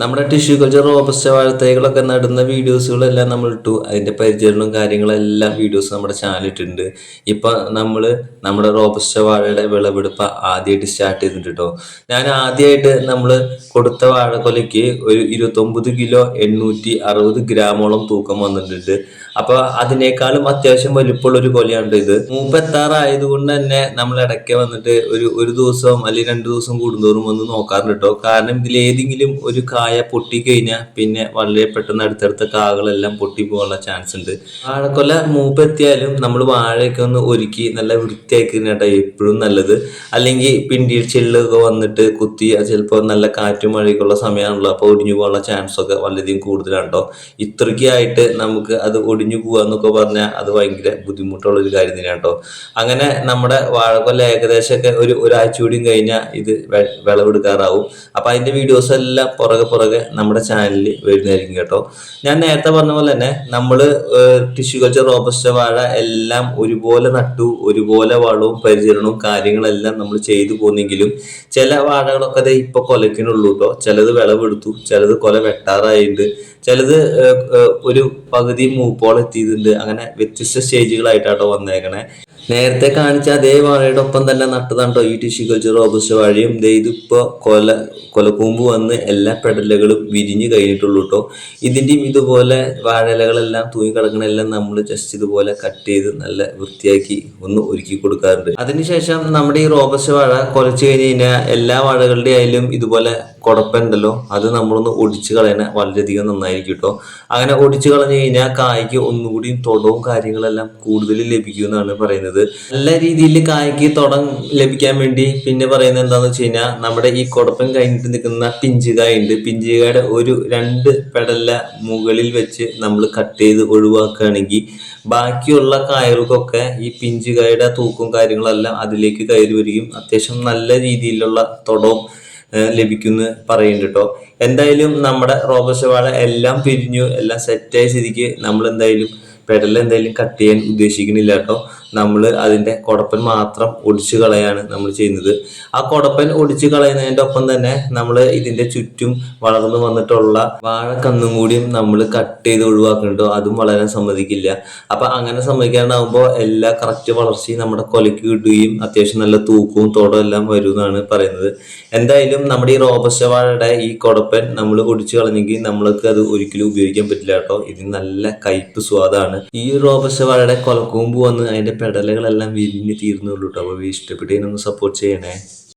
നമ്മുടെ tissue culture robusta വാഴത്തൈകളൊക്കെ നടുന്ന വീഡിയോസുകളെല്ലാം നമ്മൾ ഇട്ടു. അതിന്റെ പരിചരണവും കാര്യങ്ങളെല്ലാം വീഡിയോസ് നമ്മുടെ ചാനലിട്ടുണ്ട് ഇപ്പം നമ്മൾ നമ്മുടെ റോബസ്റ്റ വാഴയുടെ വിളവെടുപ്പ് ആദ്യമായിട്ട് സ്റ്റാർട്ട് ചെയ്തിട്ടുണ്ട്? കേട്ടോ ഞാൻ ആദ്യമായിട്ട് നമ്മൾ കൊടുത്ത വാഴക്കൊലയ്ക്ക് ഒരു ഇരുപത്തൊമ്പത് കിലോ എണ്ണൂറ്റി അറുപത് ഗ്രാമോളം തൂക്കം വന്നിട്ടുണ്ട്. അപ്പോൾ അതിനേക്കാളും അത്യാവശ്യം വലിപ്പമുള്ള ഒരു കൊലയാണ് ഇത് മൂപ്പെത്താറായതുകൊണ്ട് തന്നെ നമ്മൾ ഇടയ്ക്ക് വന്നിട്ട് ഒരു ഒരു ദിവസം അല്ലെങ്കിൽ രണ്ട് ദിവസം കൂടുന്തോറും വന്ന് നോക്കാറുണ്ട് കേട്ടോ കാരണം ഇതിൽ ഏതെങ്കിലും ഒരു കായ പൊട്ടിക്കഴിഞ്ഞാൽ പിന്നെ വളരെ പെട്ടെന്ന് അടുത്തടുത്ത കാകളെല്ലാം പൊട്ടി പോകാനുള്ള ചാൻസ് ഉണ്ട്. വാഴക്കൊല മൂപ്പെത്തിയാലും നമ്മൾ വാഴയൊക്കെ ഒന്ന് ഒരുക്കി നല്ല വൃത്തിയാക്കി കേട്ടോ എപ്പോഴും നല്ലത്. അല്ലെങ്കിൽ പിണ്ടിയിൽ ചെള്ളൊക്കെ വന്നിട്ട് കുത്തി ചിലപ്പോൾ നല്ല കാറ്റും മഴയൊക്കെയുള്ള സമയമാണല്ലോ അപ്പോൾ ഒടിഞ്ഞു പോകാനുള്ള ചാൻസ് ഒക്കെ വളരെയധികം കൂടുതലാണ് കേട്ടോ ഇത്രയ്ക്കായിട്ട് നമുക്ക് അത് ഒടിഞ്ഞു പോകുക എന്നൊക്കെ പറഞ്ഞാൽ അത് ഭയങ്കര ബുദ്ധിമുട്ടുള്ള ഒരു കാര്യം തന്നെയാണ് കേട്ടോ. അങ്ങനെ നമ്മുടെ വാഴക്കൊല്ല ഏകദേശമൊക്കെ ഒരു ഒരാഴ്ച കൂടിയും കഴിഞ്ഞാൽ ഇത് വിളവെടുക്കാറാവും. അപ്പം അതിന്റെ വീഡിയോസ് എല്ലാം പുറകെ പുറകെ നമ്മുടെ ചാനലിൽ വരുന്നതായിരിക്കും കേട്ടോ. ഞാൻ നേരത്തെ പറഞ്ഞ പോലെ തന്നെ നമ്മൾ ടിഷ്യൂ കൾച്ചർ റോബസ്റ്റ വാഴ എല്ലാം ഒരുപോലെ നട്ടു ഒരുപോലെ വളവും പരിചരണവും കാര്യങ്ങളെല്ലാം നമ്മൾ ചെയ്തു പോന്നെങ്കിലും ചില വാഴകളൊക്കെ ദേ ഇപ്പൊ കൊലക്കിനുള്ളൂ കേട്ടോ. ചിലത് വിളവെടുത്തു ചിലത് കൊല വെട്ടാറായിട്ടുണ്ട് ചിലത് ഒരു പകുതി മൂപ്പോളം എത്തിയിട്ടുണ്ട് അങ്ങനെ വ്യത്യസ്ത സ്റ്റേജുകളായിട്ടാട്ടോ വന്നേക്കണേ. നേരത്തെ കാണിച്ച അതേ വാഴയുടെ ഒപ്പം തന്നെ നട്ടതാണ്ടോ ഈ ടിഷ്യൂ കൾച്ചർ റോബസ്റ്റ വാഴയും. ഇതിപ്പോ കൊല കൊലക്കൂമ്പ് വന്ന് എല്ലാ പെടലുകളും വിരിഞ്ഞു കഴിഞ്ഞിട്ടുള്ളൂ കേട്ടോ ഇതിന്റെയും ഇതുപോലെ വാഴയിലകളെല്ലാം തൂങ്ങി കിടക്കണെല്ലാം നമ്മൾ ജസ്റ്റ് ഇതുപോലെ കട്ട് ചെയ്ത് നല്ല വൃത്തിയാക്കി ഒന്ന് ഒരുക്കി കൊടുക്കാറുണ്ട്. അതിനുശേഷം നമ്മുടെ ഈ റോബസ്റ്റ് വാഴ കുറച്ച് കഴിഞ്ഞ് കഴിഞ്ഞാൽ എല്ലാ വാഴകളുടെ ആയാലും ഇതുപോലെ കുടപ്പുണ്ടല്ലോ അത് നമ്മളൊന്ന് ഒടിച്ച് കളയണ വളരെയധികം നന്നായിരിക്കും കേട്ടോ അങ്ങനെ ഒടിച്ച് കളഞ്ഞു കഴിഞ്ഞാൽ കായ്ക്ക് ഒന്നുകൂടി തൊടവും കാര്യങ്ങളെല്ലാം കൂടുതൽ ലഭിക്കും എന്നാണ് പറയുന്നത്. നല്ല രീതിയിൽ കായ്ക്ക് തുടം ലഭിക്കാൻ വേണ്ടി പിന്നെ പറയുന്നത് എന്താണെന്ന് വെച്ച് കഴിഞ്ഞാൽ നമ്മുടെ ഈ കുടപ്പൻ കഴിഞ്ഞിട്ട് നിൽക്കുന്ന പിഞ്ചുകായ ഉണ്ട് പിഞ്ചുകായുടെ ഒരു രണ്ട് പെടല മുകളിൽ വെച്ച് നമ്മൾ കട്ട് ചെയ്ത് ഒഴിവാക്കുകയാണെങ്കിൽ ബാക്കിയുള്ള കായകൾക്കൊക്കെ ഈ പിഞ്ചുകായുടെ തൂക്കും കാര്യങ്ങളെല്ലാം അതിലേക്ക് കയറി വരികയും അത്യാവശ്യം നല്ല രീതിയിലുള്ള തുടവും ലഭിക്കുന്നു പറയുന്നുണ്ട് കേട്ടോ എന്തായാലും നമ്മുടെ റോബസ്റ്റ വാഴ എല്ലാം പിരിഞ്ഞു എല്ലാം സെറ്റായ സ്ഥിതിക്ക് നമ്മൾ എന്തായാലും പെടൽ എന്തായാലും കട്ട് ചെയ്യാൻ ഉദ്ദേശിക്കുന്നില്ല കേട്ടോ നമ്മൾ അതിന്റെ കുടപ്പൻ മാത്രം ഒടിച്ചു കളയാണ് നമ്മൾ ചെയ്യുന്നത്. ആ കുടപ്പൻ ഒടിച്ചു കളയുന്നതിന്റെ ഒപ്പം തന്നെ നമ്മൾ ഇതിന്റെ ചുറ്റും വളർന്നു വന്നിട്ടുള്ള വാഴക്കന്നും കൂടിയും നമ്മൾ കട്ട് ചെയ്ത് ഒഴിവാക്കുന്നുണ്ടോ. അതും വളരാൻ സമ്മതിക്കില്ല. അപ്പം അങ്ങനെ സമ്മതിക്കാണ്ടാവുമ്പോൾ എല്ലാ കറക്റ്റ് വളർച്ചയും നമ്മുടെ കൊലയ്ക്ക് കിട്ടുകയും അത്യാവശ്യം നല്ല തൂക്കവും തോടും എല്ലാം വരും എന്നാണ് പറയുന്നത്. എന്തായാലും നമ്മുടെ ഈ റോബസ്റ്റ വാഴയുടെ ഈ കുടപ്പൻ നമ്മൾ ഒടിച്ചു കളഞ്ഞെങ്കിൽ നമ്മൾക്ക് അത് ഒരിക്കലും ഉപയോഗിക്കാൻ പറ്റില്ല കേട്ടോ. ഇതിന് നല്ല കയ്പ് സ്വാദാണ്. ഈ റോബസ്റ്റ വാഴയുടെ കൊലക്കൂമ്പ് വന്ന് അതിന്റെ പെടലുകളെല്ലാം വിരിഞ്ഞ് തീർന്നുള്ളൂ കേട്ടോ അപ്പോൾ ഇഷ്ടപ്പെട്ടതിനൊന്ന് സപ്പോർട്ട് ചെയ്യണേ.